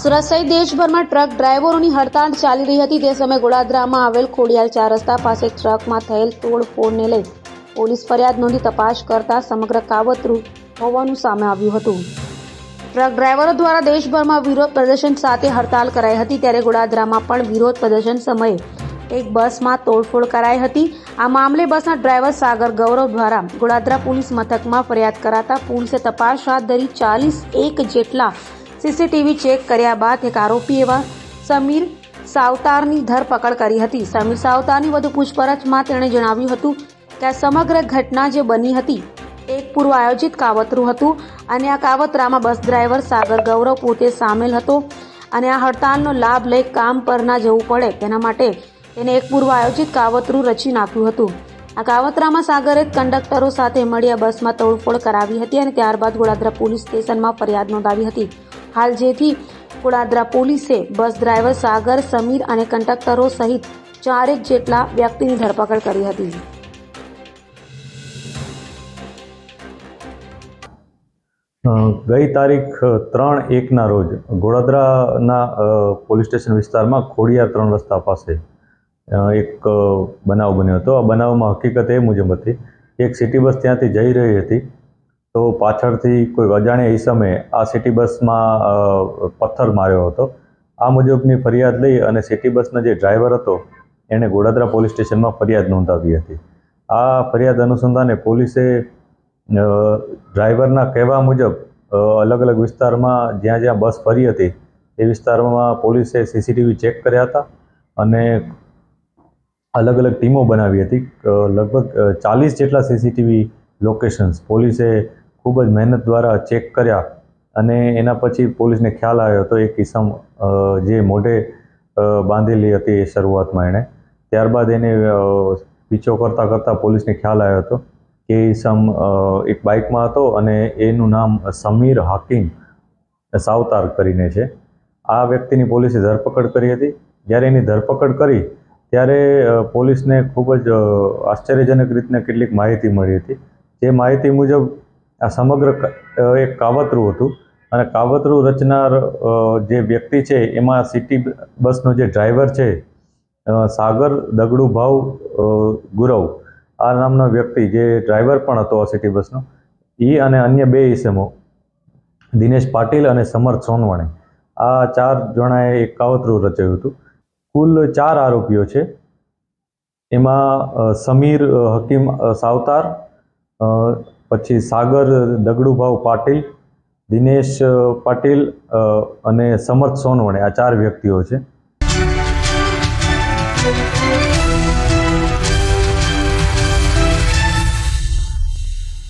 સુરત સહિત દેશભરમાં ટ્રક ડ્રાઈવરોની હડતાળ ચાલી રહી હતી. તે સમયે ગોળાદરામાં આવેલ ખોડિયાલ ચાર રસ્તા પાસે ટ્રકમાં થયેલ તોડફોડને લઈ પોલીસ ફરિયાદ નોંધી તપાસ કરતા સમગ્ર કાવતરું હોવાનું સામે આવ્યું હતું. ટ્રક ડ્રાઈવરો દ્વારા દેશભરમાં વિરોધ પ્રદર્શન સાથે હડતાલ કરાઈ હતી. ત્યારે ગોળાદરામાં પણ વિરોધ પ્રદર્શન સમયે એક બસમાં તોડફોડ કરાઈ હતી. આ મામલે બસના ડ્રાઈવર સાગર ગૌરવ દ્વારા ગોળાદરા પોલીસ મથકમાં ફરિયાદ કરાતા પોલીસે તપાસ હાથ ધરી ચાલીસ એક જેટલા સીસીટીવી ચેક કર્યા બાદ એક આરોપી એવા સમીર સાવતારની ધરપકડ કરી હતી. સમીર સાવતારની વધુ પૂછપરછમાં તેણે જણાવ્યું હતું કે આ સમગ્ર ઘટના જે બની હતી એક પૂર્વ આયોજિત કાવતરું હતું અને આ કાવતરામાં બસ ડ્રાઈવર સાગર ગૌરવ પોતે સામેલ હતો અને આ હડતાલનો લાભ લઈ કામ પર ના જવું પડે, તેના માટે તેને એક પૂર્વ આયોજિત કાવતરું રચી નાખ્યું હતું. આ કાવતરામાં સાગરે કંડક્ટરો સાથે મળી આ બસમાં તોડફોડ કરાવી હતી અને ત્યારબાદ ગોળાદરા પોલીસ સ્ટેશનમાં ફરિયાદ નોંધાવી હતી. હાલ જેથી ગોળાદરા પોલીસે બસ ડ્રાઈવર સાગર, સમીર અને કંડક્ટરો સહિત ચારેક જેટલા વ્યક્તિની ધરપકડ કરી હતી. ગઈ તારીખ ત્રણ એકના રોજ ગોળાદરાના પોલીસ સ્ટેશન વિસ્તારમાં ખોડિયાર ત્રણ રસ્તા પાસે એક બનાવ બન્યો હતો. આ બનાવમાં હકીકત એ મુજબ હતી. એક સિટી બસ ત્યાંથી જઈ રહી હતી. તો પાછળથી કોઈ અજાણ્યા ઈસમે આ સિટી બસમાં પથ્થર માર્યો હતો. આ મુજબની ફરિયાદ લઈ અને સિટી બસનો જે ડ્રાઈવર હતો એણે ગોડાદરા પોલીસ સ્ટેશનમાં ફરિયાદ નોંધાવી હતી. આ ફરિયાદ અનુસંધાને પોલીસે ડ્રાઈવરના કહેવા મુજબ અલગ અલગ વિસ્તારમાં જ્યાં જ્યાં બસ ફરી હતી, એ વિસ્તારમાં પોલીસે સીસીટીવી ચેક કર્યા હતા અને અલગ અલગ ટીમો બનાવી હતી. લગભગ ચાલીસ જેટલા સીસીટીવી લોકેશન્સ પોલીસે ખૂબ જ મહેનત દ્વારા ચેક કર્યા અને એના પછી પોલીસને ખ્યાલ આવ્યો હતો એક કિસમ જે મોઢે બાંધેલી હતી એ શરૂઆતમાં એણે. ત્યારબાદ એને પીછો કરતાં કરતાં પોલીસને ખ્યાલ આવ્યો હતો કે ઈસમ સમ એક બાઇકમાં હતો અને એનું નામ સમીર હાકિમ સાવતાર કરીને છે. આ વ્યક્તિની પોલીસે ધરપકડ કરી હતી. જ્યારે એની ધરપકડ કરી, ત્યારે પોલીસને ખૂબ જ આશ્ચર્યજનક રીતના કેટલીક માહિતી મળી હતી. જે માહિતી મુજબ આ સમગ્ર એક કાવતરું હતું. અને કાવતરું રચનાર જે વ્યક્તિ છે, એમાં સિટી બસનો જે ડ્રાઈવર છે સાગર દગડુભાવ ગુરવ, આ નામનો વ્યક્તિ જે ડ્રાઈવર પણ હતો આ સિટી બસનો એ અને અન્ય બે ઇસમો દિનેશ પાટીલ અને સમર્થ સોનવણે. આ ચાર જણાએ એક કાવતરું રચ્યું હતું. કુલ ચાર આરોપીઓ છે. એમાં સમીર હકીમ સાવતાર પછી સાગર દગડુભાવ પાટીલ દિનેશ પાટીલ અને સમર્થ સોનવણે આ ચાર વ્યક્તિઓ છે.